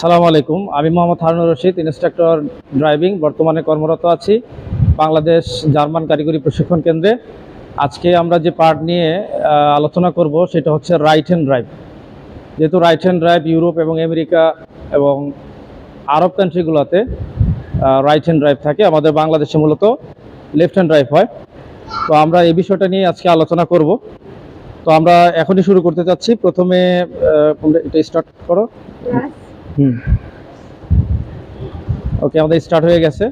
আসসালামু আলাইকুম। আমি মোহাম্মদ হারুন রশিদ, ইনস্ট্রাক্টর ড্রাইভিং, বর্তমানে কর্মরত আছি বাংলাদেশ জার্মান কারিগরি প্রশিক্ষণ কেন্দ্রে। আজকে আমরা যে পার্ট নিয়ে আলোচনা করব সেটা হচ্ছে রাইট হ্যান্ড ড্রাইভ যেহেতু রাইট হ্যান্ড ড্রাইভ ইউরোপ এবং আমেরিকা এবং আরব কান্ট্রিগুলোতে রাইট হ্যান্ড ড্রাইভ থাকে, আমাদের বাংলাদেশে মূলত লেফট হ্যান্ড ড্রাইভ হয়। তো আমরা এই বিষয়টা নিয়ে আজকে আলোচনা করব। তো আমরা এখনই শুরু করতে চাচ্ছি। প্রথমে এটা স্টার্ট করো। হুম। ওকে আমাদের স্টার্ট হয়ে গেছে।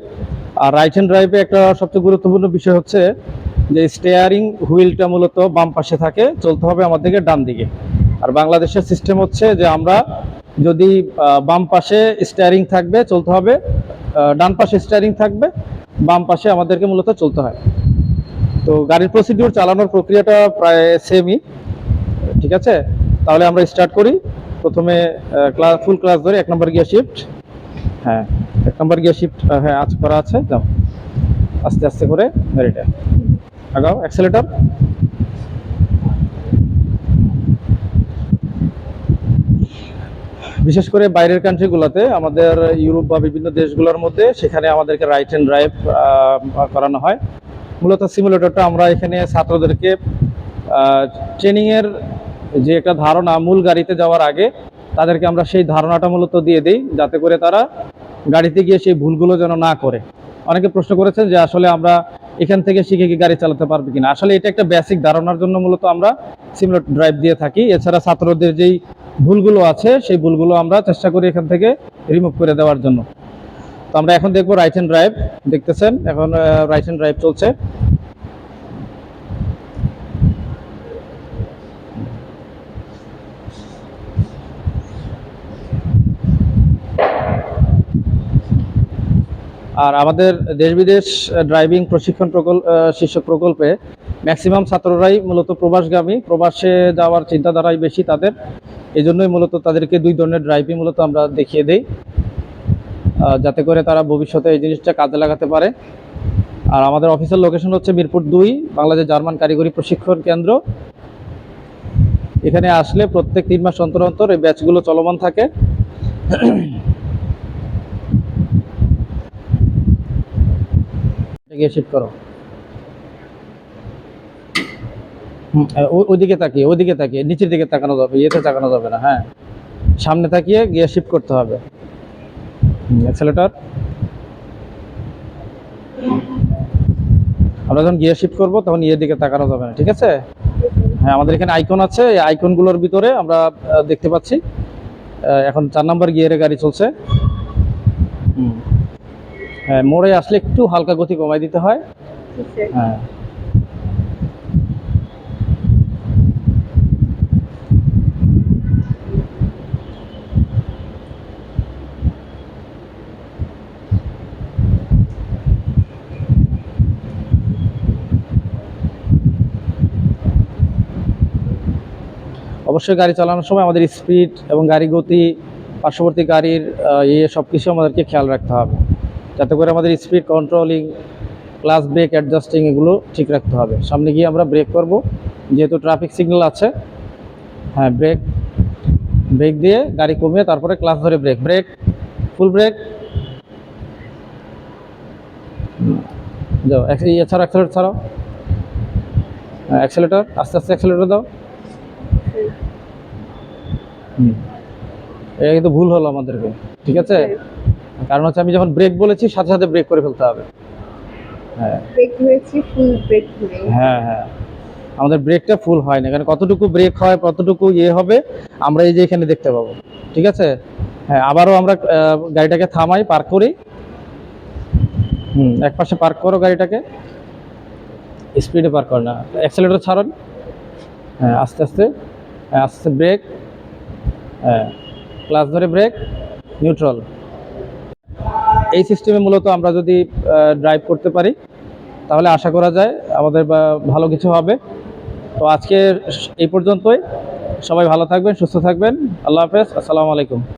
আর রাইট হ্যান্ড ড্রাইভে একটা সবচেয়ে গুরুত্বপূর্ণ বিষয় হচ্ছে যে স্টেয়ারিং হুইলটা মূলত বাম পাশে থাকে, চলতে হবে আমাদেরকে ডান দিকে। আর বাংলাদেশের সিস্টেম হচ্ছে যে আমরা যদি বাম পাশে স্টেয়ারিং থাকবে, চলতে হবে ডান পাশে স্টেয়ারিং থাকবে, বাম পাশে আমাদেরকে মূলত চলতে হয়। তো গাড়ির প্রসিডিউর চালানোর প্রক্রিয়াটা প্রায় সেমই ঠিক আছে? তাহলে আমরা স্টার্ট করি। প্রথমে ক্লাস ফুল ক্লাস ধরে এক নম্বর গিয়ার শিফট হ্যাঁ এক নম্বর গিয়ার শিফট হ্যাঁ আজ করা আছে। যাও। আস্তে আস্তে করে গাড়িটা আগাও অ্যাক্সেলেটর বিশেষ করে বাইরের কান্ট্রিগুলোতে আমাদের ইউরোপ বা বিভিন্ন দেশগুলোর মধ্যে সেখানে আমাদেরকে রাইট অ্যান্ড ড্রাইভ করানো হয়। মূলত সিমুলেটরটা আমরা এখানে ছাত্রদেরকে ট্রেনিংয়ের যে একটা ধারণা মূল গাড়িতে যাওয়ার আগে তাদেরকে আমরা সেই ধারণাটা মূলত দিয়ে দিই, যাতে করে তারা গাড়িতে গিয়ে সেই ভুলগুলো যেন না করে। অনেকে প্রশ্ন করেছেন যে আসলে আমরা এখান থেকে শিখে কি গাড়ি চালাতে পারবে কিনা? আসলে এটা একটা বেসিক ধারণার জন্য মূলত আমরা সিমুলেটর ড্রাইভ দিয়ে থাকি। এছাড়া ছাত্রদের যেই ভুলগুলো আছে, সেই ভুলগুলো আমরা চেষ্টা করি এখান থেকে রিমুভ করে দেওয়ার জন্য। তো আমরা এখন দেখব রাইট হ্যান্ড ড্রাইভ দেখতেছেন? এখন রাইট হ্যান্ড ড্রাইভ চলছে। আর আমাদের দেশ বিদেশ ড্রাইভিং প্রশিক্ষণ প্রকল্প শীর্ষক প্রকল্পে ম্যাক্সিমাম ছাত্ররাই মূলত প্রবাসগামী। প্রবাসে যাওয়ার চিন্তাধারাই বেশি তাদের। এই জন্যই মূলত তাদেরকে দুই ধরনের ড্রাইভিং মূলত আমরা দেখিয়ে দেই। যাতে করে তারা ভবিষ্যতে এই জিনিসটা কাজে লাগাতে পারে। আর আমাদের অফিসের লোকেশন হচ্ছে মিরপুর দুই, বাংলাদেশ জার্মান কারিগরি প্রশিক্ষণ কেন্দ্র। এখানে আসলে প্রত্যেক তিন মাস অন্তর অন্তর এই ব্যাচগুলো চলমান থাকে। গিয়ে শিফট করো। তাকিয়ে তাকিয়ে, নিচের দিকে তাকানো যাবে, ইয়েতে তাকানো যাবে না হ্যাঁ। সামনে তাকিয়ে গিয়ে শিফট করতে হবে। আমরা যখন গিয়ার শিফট করব, তখন ইয়ের দিকে তাকানো যাবে না, ঠিক আছে? হ্যাঁ আমাদের এখানে আইকন আছে, এই আইকনগুলোর ভিতরে আমরা দেখতে পাচ্ছি। এখন চার নাম্বার গিয়ারে গাড়ি চলছে। মোড়ে আসলে একটু হালকা গতি কমাই দিতে হয়। হ্যাঁ। অবশ্যই গাড়ি চালানোর সময় আমাদের স্পিড এবং গাড়ি গতি পার্শ্ববর্তী গাড়ির ইয়ে সব কিছু আমাদেরকে খেয়াল রাখতে হবে। যাতে করে আমাদের speed controlling class brake adjusting এগুলো ঠিক রাখতে হবে। সামনে গিয়ে আমরা ব্রেক করব। যেহেতু ট্রাফিক সিগন্যাল আছে হ্যাঁ ব্রেক ব্রেক দিয়ে গাড়ি কমিয়ে তারপরে ক্লাস ধরে ব্রেক ব্রেক ফুল ব্রেক যাও ছাড়াও অ্যাক্সেলেটার ছাড়াও অ্যাক্সেলেটার আস্তে আস্তে অ্যাক্সেলেটার দাও। এটা কিন্তু ভুল হলো আমাদেরকে, ঠিক আছে? কারণ হচ্ছে আমি যখন ব্রেক বলেছি সাথে সাথে ব্রেক করে ফেলতে হবে। হ্যাঁ। ব্রেক হয়েছে ফুল ব্রেক হ্যাঁ হ্যাঁ আমাদের ব্রেকটা ফুল হয় না এখানে কতটুকু ব্রেক হয় কতটুকু ইয়ে হবে আমরা এই যে এখানে দেখতে পাবো। ঠিক আছে? হ্যাঁ আবারও আমরা গাড়িটাকে থামাই পার্ক করি। হুম এক পাশে পার্ক করো গাড়িটাকে। স্পিডে পার্ক করো না। অ্যাক্সেলেটর ছাড়ুন। হ্যাঁ আস্তে আস্তে। হ্যাঁ আস্তে আস্তে ব্রেক হ্যাঁ ক্লাস ধরে ব্রেক নিউট্রাল এই সিস্টেমে মূলত আমরা যদি ড্রাইভ করতে পারি, তাহলে আশা করা যায় আমাদের ভালো কিছু হবে। তো আজকে এই পর্যন্তই। সবাই ভালো থাকবেন, সুস্থ থাকবেন। আল্লাহ হাফেজ। আসসালামু আলাইকুম।